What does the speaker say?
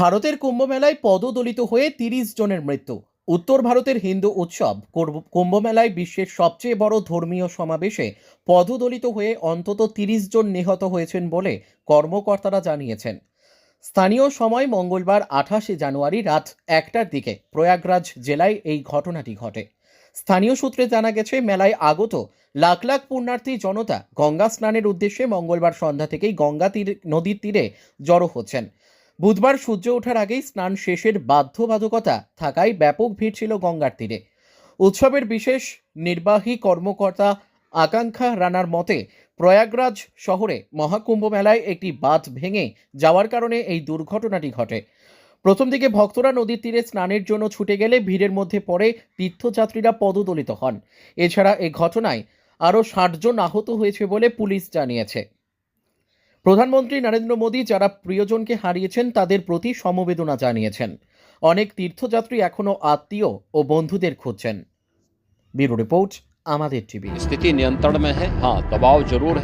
ভারতের কুম্ভমেলায় পদদলিত হয়ে তিরিশ জনের মৃত্যু। উত্তর ভারতের হিন্দু উৎসব কুম্ভমেলায় বিশ্বের সবচেয়ে বড় ধর্মীয় সমাবেশে পদদলিত হয়ে অন্তত তিরিশ জন নিহত হয়েছেন বলে কর্মকর্তারা জানিয়েছেন। স্থানীয় সময় মঙ্গলবার আঠাশে জানুয়ারি রাত একটার দিকে প্রয়াগরাজ জেলায় এই ঘটনাটি ঘটে। স্থানীয় সূত্রে জানা গেছে, মেলায় আগত লাখ লাখ পুণ্যার্থী জনতা গঙ্গা স্নানের উদ্দেশ্যে মঙ্গলবার সন্ধ্যা থেকেই গঙ্গা তীর, নদীর তীরে জড়ো হচ্ছেন। বুধবার সূর্য ওঠার আগেই স্নান শেষের বাধ্যবাধকতা থাকায় ব্যাপক ভিড় ছিল গঙ্গার তীরে। উৎসবের বিশেষ নির্বাহী কর্মকর্তা আকাঙ্ক্ষা রানার মতে, প্রয়াগরাজ শহরে মহাকুম্ভ মেলায় একটি বাঁধ ভেঙে যাওয়ার কারণে এই দুর্ঘটনাটি ঘটে। প্রথম দিকে ভক্তরা নদীর তীরে স্নানের জন্য ছুটে গেলে ভিড়ের মধ্যে পড়ে তীর্থযাত্রীরা পদদলিত হন। এছাড়া এ ঘটনায় আরও ষাটজন আহত হয়েছে বলে পুলিশ জানিয়েছে। প্রধানমন্ত্রী নরেন্দ্র মোদী যারা প্রিয়জনকে হারিয়েছেন, তাদের প্রতি সমবেদনা জানিয়েছেন। অনেক তীর্থযাত্রী এখনও আত্মীয় ও বন্ধুদের খুঁজছেন। ব্যুরো রিপোর্ট, আমাদের টিভি। স্থিতি নিয়ন্ত্রণ মে হ্যাঁ দবাও জরুর